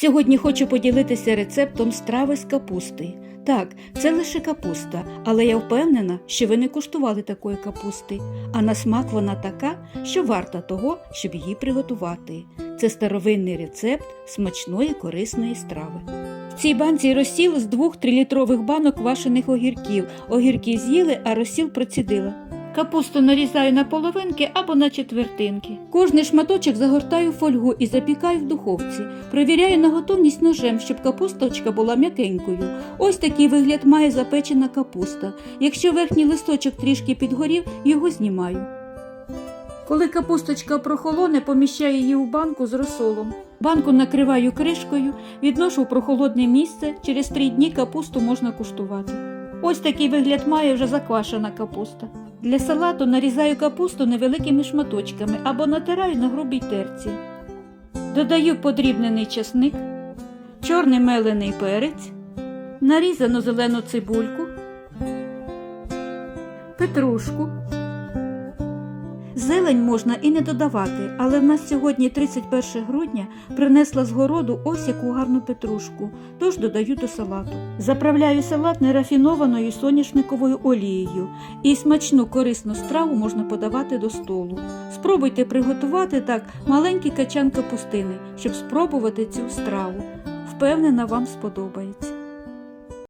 Сьогодні хочу поділитися рецептом страви з капусти. Так, це лише капуста, але я впевнена, що ви не куштували такої капусти, а на смак вона така, що варта того, щоб її приготувати. Це старовинний рецепт смачної корисної страви. В цій банці розсіл з двох трилітрових банок квашених огірків. Огірки з'їли, а розсіл процідила. Капусту нарізаю на половинки або на четвертинки. Кожний шматочок загортаю фольгу і запікаю в духовці. Провіряю на готовність ножем, щоб капусточка була м'якенькою. Ось такий вигляд має запечена капуста. Якщо верхній листочок трішки підгорів, його знімаю. Коли капусточка прохолоне, поміщаю її у банку з розсолом. Банку накриваю кришкою, відношу в прохолодне місце. Через три дні капусту можна куштувати. Ось такий вигляд має вже заквашена капуста. Для салату нарізаю капусту невеликими шматочками або натираю на грубій терці. Додаю подрібнений чесник, чорний мелений перець, нарізану зелену цибульку, петрушку. Зелень можна і не додавати, але в нас сьогодні 31 грудня принесла з городу ось яку гарну петрушку, тож додаю до салату. Заправляю салат нерафінованою соняшниковою олією і смачну корисну страву можна подавати до столу. Спробуйте приготувати так маленький качан капустини, щоб спробувати цю страву. Впевнена, вам сподобається.